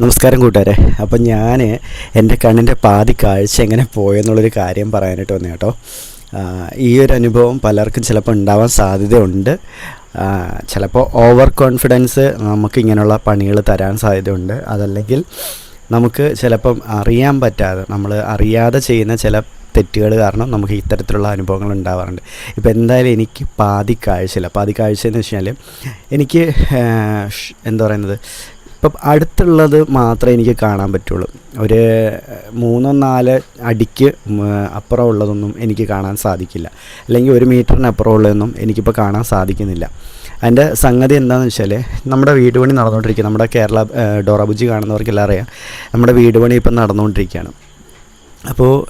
നമസ്കാരം കൂട്ടുകാരെ. അപ്പം ഞാൻ എന്റെ കണ്ണിന്റെ പാതി കാഴ്ച എങ്ങനെ പോയെന്നുള്ളൊരു കാര്യം പറയാനായിട്ട് വന്നു കേട്ടോ. ഈ ഒരു അനുഭവം പലർക്കും ചിലപ്പോൾ ഉണ്ടാവാൻ സാധ്യതയുണ്ട്. ചിലപ്പോൾ ഓവർ കോൺഫിഡൻസ് നമുക്ക് ഇങ്ങനെയുള്ള പണികൾ തരാൻ സാധ്യതയുണ്ട്. അതല്ലെങ്കിൽ നമുക്ക് ചിലപ്പം അറിയാൻ പറ്റാതെ നമ്മൾ അറിയാതെ ചെയ്യുന്ന ചില തെറ്റുകൾ കാരണം നമുക്ക് ഇത്തരത്തിലുള്ള അനുഭവങ്ങൾ ഉണ്ടാവാറുണ്ട്. ഇപ്പോൾ എന്തായാലും എനിക്ക് പാതി കാഴ്ചയില്ല. പാതി കാഴ്ച എന്ന് വെച്ചാൽ എനിക്ക് എന്താ പറയുന്നത്? ഇപ്പം അടുത്തുള്ളത് മാത്രമേ എനിക്ക് കാണാൻ പറ്റുള്ളൂ. ഒരു മൂന്നോ നാല് അടിക്ക് അപ്പുറം ഉള്ളതൊന്നും എനിക്ക് കാണാൻ സാധിക്കില്ല. അല്ലെങ്കിൽ ഒരു മീറ്ററിന് അപ്പുറം ഉള്ളതൊന്നും എനിക്കിപ്പോൾ കാണാൻ സാധിക്കുന്നില്ല. അതിന്റെ സംഗതി എന്താണെന്ന് വെച്ചാൽ നമ്മുടെ വീട് പണി നടന്നുകൊണ്ടിരിക്കുക. നമ്മുടെ കേരള ഡോറബുജി കാണുന്നവർക്കെല്ലാം അറിയാം. നമ്മുടെ വീട് പണി ഇപ്പം നടന്നുകൊണ്ടിരിക്കുകയാണ്. അപ്പോൾ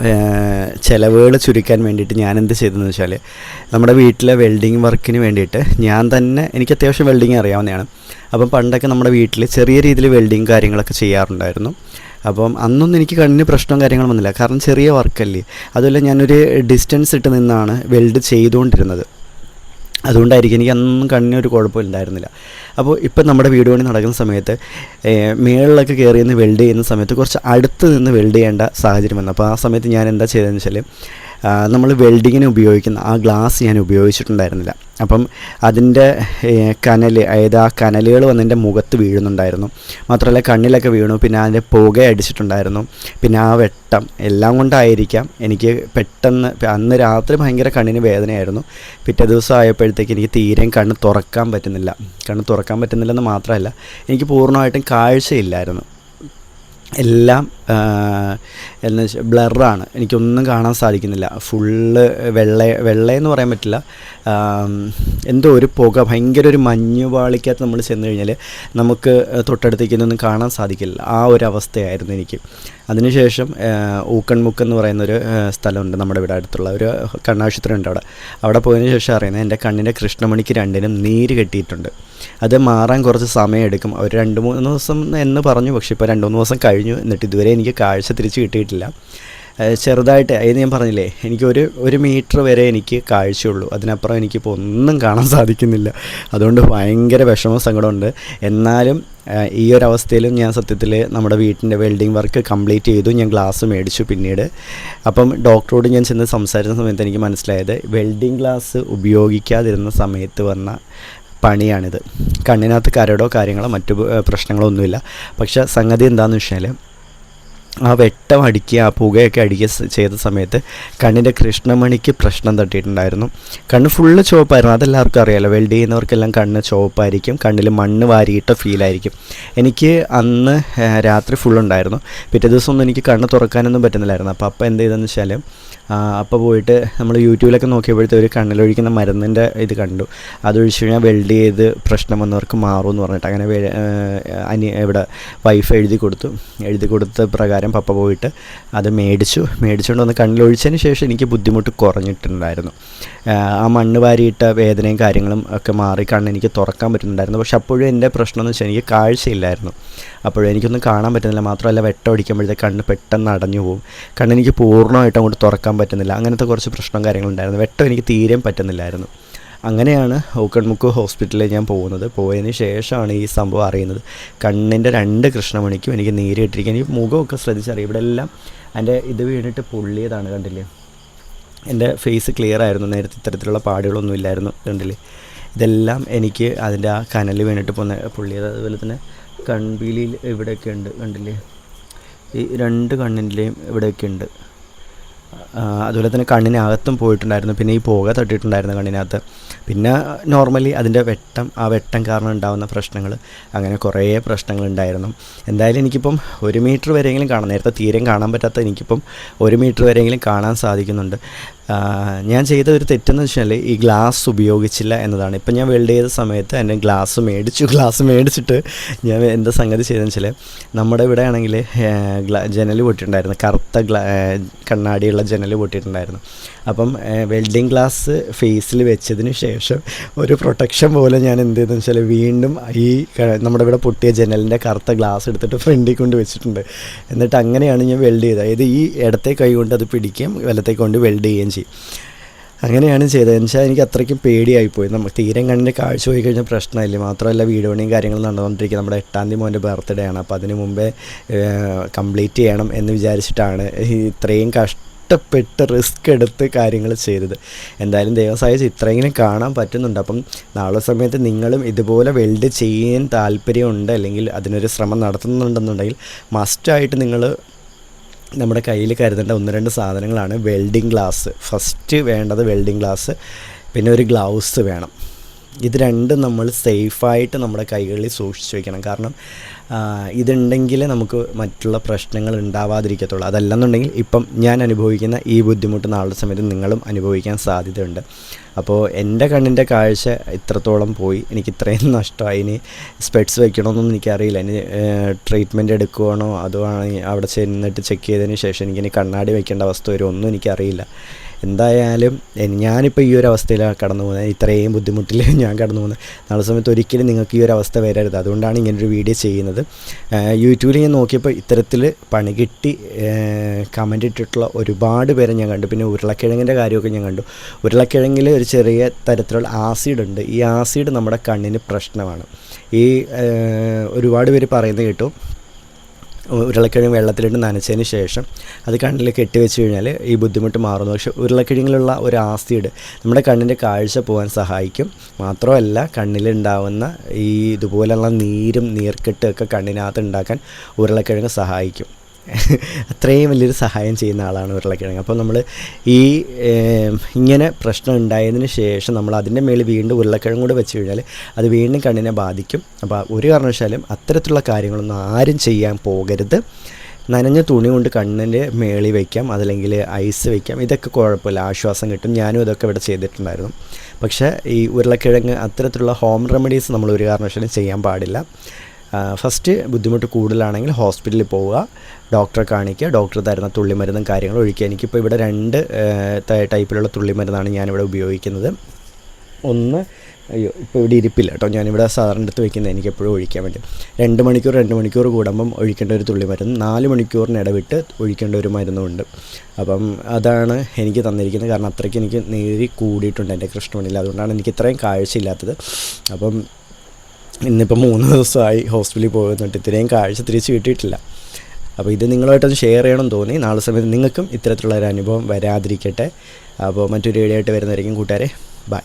ചിലവുകൾ ചുരുക്കാൻ വേണ്ടിയിട്ട് ഞാൻ എന്ത് ചെയ്തതെന്ന് വെച്ചാൽ നമ്മുടെ വീട്ടിലെ വെൽഡിങ് വർക്കിന് വേണ്ടിയിട്ട് ഞാൻ തന്നെ എനിക്ക് അത്യാവശ്യം വെൽഡിങ് അറിയാവുന്നതാണ്. അപ്പം പണ്ടൊക്കെ നമ്മുടെ വീട്ടിൽ ചെറിയ രീതിയിൽ വെൽഡിങ് കാര്യങ്ങളൊക്കെ ചെയ്യാറുണ്ടായിരുന്നു. അപ്പം അന്നൊന്നും എനിക്ക് കണ്ണിന് പ്രശ്നവും കാര്യങ്ങളും വന്നില്ല. കാരണം ചെറിയ വർക്കല്ലേ. അതുമല്ല ഞാനൊരു ഡിസ്റ്റൻസ് ഇട്ട് നിന്നാണ് വെൽഡ് ചെയ്തുകൊണ്ടിരുന്നത്. അതുകൊണ്ടായിരിക്കും എനിക്ക് അന്നും കുഴപ്പമില്ല കുഴപ്പമില്ലായിരുന്നില്ല അപ്പോൾ ഇപ്പം നമ്മുടെ വീട് പണി നടക്കുന്ന സമയത്ത് മേളിലൊക്കെ കയറി നിന്ന് വെൽഡ് ചെയ്യുന്ന സമയത്ത് കുറച്ച് അടുത്ത് നിന്ന് വെൽഡ് ചെയ്യേണ്ട സാഹചര്യം വന്നു. അപ്പോൾ ആ സമയത്ത് ഞാൻ എന്താ ചെയ്തതെന്ന് വെച്ചാൽ നമ്മൾ വെൽഡിങ്ങിന് ഉപയോഗിക്കുന്ന ആ ഗ്ലാസ് ഞാൻ ഉപയോഗിച്ചിട്ടുണ്ടായിരുന്നില്ല. അപ്പം അതിന്റെ കനൽ അതായത് ആ കനലുകൾ വന്ന് എന്റെ മുഖത്ത് വീഴുന്നുണ്ടായിരുന്നു. മാത്രമല്ല കണ്ണിലൊക്കെ വീണു പിന്നെ അതിന്റെ പുക അടിച്ചിട്ടുണ്ടായിരുന്നു. പിന്നെ ആ വെട്ടം എല്ലാം കൊണ്ടായിരിക്കാം എനിക്ക് പെട്ടെന്ന് അന്ന് രാത്രി ഭയങ്കര കണ്ണിന് വേദനയായിരുന്നു. പിറ്റേ ദിവസം ആയപ്പോഴത്തേക്ക് എനിക്ക് തീരെയും കണ്ണ് തുറക്കാൻ പറ്റുന്നില്ല. കണ്ണ് തുറക്കാൻ പറ്റുന്നില്ലെന്ന് മാത്രമല്ല എനിക്ക് പൂർണമായിട്ടും കാഴ്ചയില്ലായിരുന്നു. എല്ലാം എന്ന് വെച്ചാൽ ബ്ലറാണ്. എനിക്കൊന്നും കാണാൻ സാധിക്കുന്നില്ല. ഫുള്ള് വെള്ള വെള്ളയെന്ന് പറയാൻ പറ്റില്ല. എന്തോ ഒരു പുക ഭയങ്കര ഒരു മഞ്ഞു പാളിക്കകത്ത് നമ്മൾ ചെന്ന് കഴിഞ്ഞാൽ നമുക്ക് തൊട്ടടുത്തേക്കൊന്നും കാണാൻ സാധിക്കില്ല. ആ ഒരു അവസ്ഥയായിരുന്നു എനിക്ക്. അതിനുശേഷം ഊക്കൺമുക്ക് എന്ന് പറയുന്നൊരു സ്ഥലമുണ്ട് നമ്മുടെ ഇവിടെ അടുത്തുള്ള ഒരു കണ്ണാശുപത്രി ഉണ്ട് അവിടെ. അവിടെ പോയതിന് ശേഷം അറിയുന്നത് എന്റെ കണ്ണിന്റെ കൃഷ്ണമണിക്ക് രണ്ടിനും നീര് കെട്ടിയിട്ടുണ്ട്. അത് മാറാൻ കുറച്ച് സമയമെടുക്കും. ഒരു രണ്ട് മൂന്ന് ദിവസം എന്ന് പറഞ്ഞു പക്ഷേ ഇപ്പോൾ രണ്ട് മൂന്ന് ദിവസം കഴിഞ്ഞു. എന്നിട്ട് ഇതുവരെ എനിക്ക് കാഴ്ച തിരിച്ച് കിട്ടിയിട്ടില്ല. ചെറുതായിട്ട് അതിന് ഞാൻ പറഞ്ഞില്ലേ എനിക്ക് ഒരു മീറ്റർ വരെ എനിക്ക് കാഴ്ചയുള്ളൂ. അതിനപ്പുറം എനിക്കിപ്പോൾ ഒന്നും കാണാൻ സാധിക്കുന്നില്ല. അതുകൊണ്ട് ഭയങ്കര വിഷമ സങ്കടമുണ്ട് എന്നാലും ഈ ഒരു അവസ്ഥയിലും ഞാൻ സത്യത്തിൽ നമ്മുടെ വീട്ടിന്റെ വെൽഡിംഗ് വർക്ക് കംപ്ലീറ്റ് ചെയ്തു. ഞാൻ ഗ്ലാസ് മേടിച്ചു പിന്നീട്. അപ്പം ഡോക്ടറോട് ഞാൻ ചെന്ന് സംസാരിക്കുന്ന സമയത്ത് എനിക്ക് മനസ്സിലായത് വെൽഡിംഗ് ഗ്ലാസ് ഉപയോഗിക്കാതിരുന്ന സമയത്ത് വന്ന പണിയാണിത്. കണ്ണിനകത്ത് കരടോ കാര്യങ്ങളോ മറ്റു പ്രശ്നങ്ങളോ ഒന്നുമില്ല. പക്ഷേ സംഗതി എന്താണെന്ന് വെച്ചാൽ ആ വെട്ടം അടിക്കുക ആ പുകയൊക്കെ അടിക്കുക ചെയ്ത സമയത്ത് കണ്ണിന്റെ കൃഷ്ണമണിക്ക് പ്രശ്നം തട്ടിയിട്ടുണ്ടായിരുന്നു. കണ്ണ് ഫുള്ള് ചുവപ്പായിരുന്നു. അതെല്ലാവർക്കും അറിയാമല്ലോ വെൽഡ് ചെയ്യുന്നവർക്കെല്ലാം കണ്ണ് ചുവപ്പായിരിക്കും. കണ്ണിൽ മണ്ണ് വാരിയിട്ട ഫീലായിരിക്കും എനിക്ക് അന്ന് രാത്രി ഫുള്ളുണ്ടായിരുന്നു പിറ്റേ ദിവസം ഒന്നും എനിക്ക് കണ്ണ് തുറക്കാനൊന്നും പറ്റുന്നില്ലായിരുന്നു. അപ്പോൾ അപ്പം എന്ത് ചെയ്തെന്ന് വെച്ചാൽ അപ്പോൾ പോയിട്ട് നമ്മൾ യൂട്യൂബിലൊക്കെ നോക്കിയപ്പോഴത്തെ ഒരു കണ്ണിലൊഴിക്കുന്ന മരുന്നിന്റെ ഇത് കണ്ടു. അതൊഴിച്ച് കഴിഞ്ഞാൽ വെൽഡ് ചെയ്ത് പ്രശ്നം വന്നവർക്ക് മാറും എന്ന് പറഞ്ഞിട്ട് അങ്ങനെ അനി ഇവിടെ വൈഫ് എഴുതി കൊടുത്തു. എഴുതി കൊടുത്ത പ്രകാരം പപ്പ പോയിട്ട് അത് മേടിച്ചു. മേടിച്ചുകൊണ്ട് വന്ന് കണ്ണിലൊഴിച്ചതിന് ശേഷം എനിക്ക് ബുദ്ധിമുട്ട് കുറഞ്ഞിട്ടുണ്ടായിരുന്നു. ആ, മണ്ണ് വാരിയിട്ട വേദനയും കാര്യങ്ങളും ഒക്കെ മാറി കണ്ണ് എനിക്ക് തുറക്കാൻ പറ്റുന്നുണ്ടായിരുന്നു. പക്ഷെ അപ്പോഴും എന്റെ പ്രശ്നം എന്ന് വെച്ചാൽ എനിക്ക് കാഴ്ചയില്ലായിരുന്നു. അപ്പോഴും എനിക്കൊന്നും കാണാൻ പറ്റുന്നില്ല. മാത്രമല്ല വെട്ടം അടിക്കുമ്പോഴത്തേക്ക് കണ്ണ് പെട്ടെന്ന് അടഞ്ഞു പോകും കണ്ണെനിക്ക് പൂർണമായിട്ട് അങ്ങോട്ട് തുറക്കാൻ പറ്റുന്നില്ല. അങ്ങനത്തെ കുറച്ച് പ്രശ്നം കാര്യങ്ങളുണ്ടായിരുന്നു. വെട്ടം എനിക്ക് തീരെയും പറ്റുന്നില്ലായിരുന്നു. അങ്ങനെയാണ് ഊക്കൺമുക്ക് ഹോസ്പിറ്റലിൽ ഞാൻ പോകുന്നത്. പോയതിന് ശേഷമാണ് ഈ സംഭവം അറിയുന്നത്. കണ്ണിന്റെ രണ്ട് കൃഷ്ണമണിക്കും എനിക്ക് നീര് കിട്ടിയിരിക്കുക എനിക്ക് മുഖമൊക്കെ ശ്രദ്ധിച്ചറിയാം. ഇവിടെ എല്ലാം എന്റെ ഇത് വീണിട്ട് പൊള്ളിയതാണ് കണ്ടില്ലേ? എന്റെ ഫേസ് ക്ലിയർ ആയിരുന്നു. നേരത്തെ ഇത്തരത്തിലുള്ള പാടുകളൊന്നും ഇല്ലായിരുന്നു കണ്ടില്ലേ? ഇതെല്ലാം എനിക്ക് അതിന്റെ ആ കനൽ വീണിട്ട് പോന്ന പുള്ളിയത്. അതുപോലെ തന്നെ കൺപീലിയിൽ ഇവിടെയൊക്കെ ഉണ്ട് കണ്ടില്ലേ? ഈ രണ്ട് കണ്ണിന്റെയും ഇവിടെയൊക്കെ ഉണ്ട്. അതുപോലെ തന്നെ കണ്ണിനകത്തും പോയിട്ടുണ്ടായിരുന്നു. പിന്നെ ഈ പുക തട്ടിയിട്ടുണ്ടായിരുന്നു കണ്ണിനകത്ത്. പിന്നെ നോർമലി അതിന്റെ വെട്ടം ആ വെട്ടം കാരണം ഉണ്ടാകുന്ന പ്രശ്നങ്ങൾ അങ്ങനെ കുറേ പ്രശ്നങ്ങളുണ്ടായിരുന്നു. എന്തായാലും എനിക്കിപ്പം ഒരു മീറ്റർ വരെയെങ്കിലും കാണാം. നേരത്തെ തീരം കാണാൻ പറ്റാത്ത എനിക്കിപ്പം ഒരു മീറ്റർ വരെയെങ്കിലും കാണാൻ സാധിക്കുന്നുണ്ട്. ഞാൻ ചെയ്ത ഒരു തെറ്റെന്ന് വെച്ചാൽ ഈ ഗ്ലാസ് ഉപയോഗിച്ചില്ല എന്നതാണ്. ഇപ്പം ഞാൻ വെൽഡ് ചെയ്ത സമയത്ത് എന്റെ ഗ്ലാസ് മേടിച്ചു. ഗ്ലാസ് മേടിച്ചിട്ട് ഞാൻ എന്താ സംഗതി ചെയ്തതെന്ന് വെച്ചാൽ നമ്മുടെ ഇവിടെ ആണെങ്കിൽ ജനൽ പൊട്ടിയിട്ടുണ്ടായിരുന്നു. കറുത്ത ഗ്ലാ കണ്ണാടിയുള്ള ജനൽ പൊട്ടിയിട്ടുണ്ടായിരുന്നു. അപ്പം വെൽഡിങ് ഗ്ലാസ് ഫേസിൽ വെച്ചതിന് ശേഷം ഒരു പ്രൊട്ടക്ഷൻ പോലെ ഞാൻ എന്ത് ചെയ്തെന്ന് വെച്ചാൽ വീണ്ടും ഈ നമ്മുടെ ഇവിടെ പൊട്ടിയ ജനലിന്റെ കറുത്ത ഗ്ലാസ് എടുത്തിട്ട് ഫ്രണ്ടിൽ കൊണ്ട് വെച്ചിട്ടുണ്ട്. എന്നിട്ട് അങ്ങനെയാണ് ഞാൻ വെൽഡ് ചെയ്തത്. അതായത് ഈ ഇടത്തെ കൈ കൊണ്ട് അത് പിടിക്കുകയും വലത്തെ കൊണ്ട് വെൽഡ് ചെയ്യുകയും ചെയ്യും. അങ്ങനെയാണ് ചെയ്തത് എന്നുവെച്ചാൽ എനിക്ക് അത്രയ്ക്കും പേടിയായിപ്പോയി. നമുക്ക് തീരം കണ്ണിന്റെ കാഴ്ച പോയി കഴിഞ്ഞാൽ പ്രശ്നമില്ല. മാത്രമല്ല വീട് പണിയും കാര്യങ്ങളും നടന്നുകൊണ്ടിരിക്കുക. നമ്മുടെ എട്ടാം തീയതി മോന്റെ ബർത്ത്ഡേ ആണ്. അപ്പോൾ അതിന് മുമ്പേ കംപ്ലീറ്റ് ചെയ്യണം എന്ന് വിചാരിച്ചിട്ടാണ് ഇത്രയും കഷ്ടപ്പെട്ട് റിസ്ക് എടുത്ത് കാര്യങ്ങൾ ചെയ്തത്. എന്തായാലും ദൈവസായിച്ച് ഇത്രയെങ്കിലും കാണാൻ പറ്റുന്നുണ്ട്. അപ്പം നാളെ സമയത്ത് നിങ്ങളും ഇതുപോലെ വെൽഡ് ചെയ്യാൻ താല്പര്യമുണ്ട് അല്ലെങ്കിൽ അതിനൊരു ശ്രമം നടത്തുന്നുണ്ടെന്നുണ്ടെങ്കിൽ മസ്റ്റായിട്ട് നിങ്ങൾ നമ്മുടെ കയ്യിൽ കരുതേണ്ട ഒന്ന് രണ്ട് സാധനങ്ങളാണ് വെൽഡിംഗ് ഗ്ലാസ്. ഫസ്റ്റ് വേണ്ടത് വെൽഡിംഗ് ഗ്ലാസ് പിന്നെ ഒരു ഗ്ലൗസ് വേണം. ഇത് രണ്ടും നമ്മൾ സേഫായിട്ട് നമ്മുടെ കൈകളിൽ സൂക്ഷിച്ചു വെക്കണം. കാരണം ഇതുണ്ടെങ്കിൽ നമുക്ക് മറ്റുള്ള പ്രശ്നങ്ങൾ ഉണ്ടാവാതിരിക്കത്തുള്ളൂ. അതല്ലെന്നുണ്ടെങ്കിൽ ഇപ്പം ഞാൻ അനുഭവിക്കുന്ന ഈ ബുദ്ധിമുട്ട് നാളെ സമയത്ത് നിങ്ങളും അനുഭവിക്കാൻ സാധ്യതയുണ്ട്. അപ്പോൾ എന്റെ കണ്ണിന്റെ കാഴ്ച ഇത്രത്തോളം പോയി. എനിക്ക് ഇത്രയും നഷ്ടമായി. ഇനി സ്പെറ്റ്സ് വെക്കണമെന്നൊന്നും എനിക്കറിയില്ല. ഇനി ട്രീറ്റ്മെന്റ് എടുക്കുവാണോ? അതോ അവിടെ ചെന്നിട്ട് ചെക്ക് ചെയ്തതിന് ശേഷം എനിക്കിനി കണ്ണാടി വെക്കേണ്ട അവസ്ഥ വരും ഒന്നും എനിക്കറിയില്ല. എന്തായാലും ഞാനിപ്പോൾ ഈ ഒരു അവസ്ഥയിലാണ് കടന്നു പോകുന്നത്. ഇത്രയും ബുദ്ധിമുട്ടിൽ ഞാൻ കടന്നു പോകുന്നത്. നാളെ സമയത്ത് ഒരിക്കലും നിങ്ങൾക്ക് ഈ ഒരു അവസ്ഥ വരരുത്. അതുകൊണ്ടാണ് ഇങ്ങനൊരു വീഡിയോ ചെയ്യുന്നത്. യൂട്യൂബിൽ ഞാൻ നോക്കിയപ്പോൾ ഇത്തരത്തിൽ പണി കിട്ടി കമന്റ് ഇട്ടിട്ടുള്ള ഒരുപാട് പേരെ ഞാൻ കണ്ടു. പിന്നെ ഉരുളക്കിഴങ്ങിന്റെ കാര്യമൊക്കെ ഞാൻ കണ്ടു. ഉരുളക്കിഴങ്ങിൽ ഒരു ചെറിയ തരത്തിലുള്ള ആസിഡ് ഉണ്ട്. ഈ ആസിഡ് നമ്മുടെ കണ്ണിന് പ്രശ്നമാണ്. ഈ ഒരുപാട് പേര് പറയുന്നത് കേട്ടു. ഉരുളക്കിഴങ്ങ് വെള്ളത്തിലിട്ട് നനച്ചതിന് ശേഷം അത് കണ്ണിൽ കെട്ടിവെച്ച് കഴിഞ്ഞാൽ ഈ ബുദ്ധിമുട്ട് മാറുന്നു. പക്ഷേ ഉരുളക്കിഴങ്ങിലുള്ള ഒരു ആസിഡ് നമ്മുടെ കണ്ണിന്റെ കാഴ്ച പോകാൻ സഹായിക്കും. മാത്രമല്ല കണ്ണിലുണ്ടാവുന്ന ഈ ഇതുപോലെയുള്ള നീരും നീർക്കെട്ടും ഒക്കെ കണ്ണിനകത്ത് ഉണ്ടാക്കാൻ ഉരുളക്കിഴങ്ങ് സഹായിക്കും. അത്രയും വലിയൊരു സഹായം ചെയ്യുന്ന ആളാണ് ഉരുളക്കിഴങ്ങ് അപ്പോൾ നമ്മൾ ഈ ഇങ്ങനെ പ്രശ്നം ഉണ്ടായതിന് ശേഷം നമ്മൾ അതിന്റെ മേളിൽ വീണ്ടും ഉരുളക്കിഴങ്ങ് കൂടെ വെച്ച് കഴിഞ്ഞാൽ അത് വീണ്ടും കണ്ണിനെ ബാധിക്കും. അപ്പോൾ ഒരു കാരണവശാലും അത്തരത്തിലുള്ള കാര്യങ്ങളൊന്നും ആരും ചെയ്യാൻ പോകരുത്. നനഞ്ഞ തുണി കൊണ്ട് കണ്ണിന്റെ മേളി വയ്ക്കാം അതല്ലെങ്കിൽ ഐസ് വയ്ക്കാം ഇതൊക്കെ കുഴപ്പമില്ല. ആശ്വാസം കിട്ടും. ഞാനും ഇതൊക്കെ ഇവിടെ ചെയ്തിട്ടുണ്ടായിരുന്നു. പക്ഷേ ഈ ഉരുളക്കിഴങ്ങ് അത്തരത്തിലുള്ള ഹോം റെമഡീസ് നമ്മൾ ഒരു കാരണവശാലും ചെയ്യാൻ പാടില്ല. ഫസ്റ്റ് ബുദ്ധിമുട്ട് കൂടുതലാണെങ്കിൽ ഹോസ്പിറ്റലിൽ പോവുക ഡോക്ടറെ കാണിക്കുക ഡോക്ടർ തരുന്ന തുള്ളിമരുന്നും കാര്യങ്ങളും ഒഴിക്കുക. എനിക്കിപ്പോൾ ഇവിടെ രണ്ട് ടൈപ്പിലുള്ള തുള്ളിമരുന്നാണ് ഞാനിവിടെ ഉപയോഗിക്കുന്നത്. ഒന്ന് അയ്യോ ഇപ്പോൾ ഇവിടെ ഇരിപ്പില്ല കേട്ടോ. ഞാനിവിടെ സാധാരണ എടുത്ത് വെക്കുന്നത് എനിക്ക് എപ്പോഴും ഒഴിക്കാൻ പറ്റും. രണ്ട് മണിക്കൂർ രണ്ട് മണിക്കൂർ കൂടുമ്പം ഒഴിക്കേണ്ട ഒരു തുള്ളി മരുന്ന് നാല് മണിക്കൂറിന് ഇടവിട്ട് ഒഴിക്കേണ്ട ഒരു മരുന്നുമുണ്ട്. അപ്പം അതാണ് എനിക്ക് തന്നിരിക്കുന്നത്. കാരണം അത്രയ്ക്ക് എനിക്ക് നേരി കൂടിയിട്ടുണ്ട് എന്റെ കൃഷ്ണമണിയിൽ. അതുകൊണ്ടാണ് എനിക്ക് ഇത്രയും കാഴ്ചയില്ലാത്തത്. അപ്പം ഇന്നിപ്പോൾ മൂന്ന് ദിവസമായി ഹോസ്പിറ്റലിൽ പോകുന്നുണ്ട് ഇത്രയും കാഴ്ച തിരിച്ച് കിട്ടിയിട്ടില്ല. അപ്പോൾ ഇത് നിങ്ങളുമായിട്ടൊന്ന് ഷെയർ ചെയ്യണം തോന്നി. നാളെ സമയത്ത് നിങ്ങൾക്കും ഇത്തരത്തിലുള്ള ഒരു അനുഭവം വരാതിരിക്കട്ടെ. അപ്പോൾ മറ്റൊരു വീഡിയോ ആയിട്ട് വരുന്നതായിരിക്കും കൂട്ടുകാരെ. ബൈ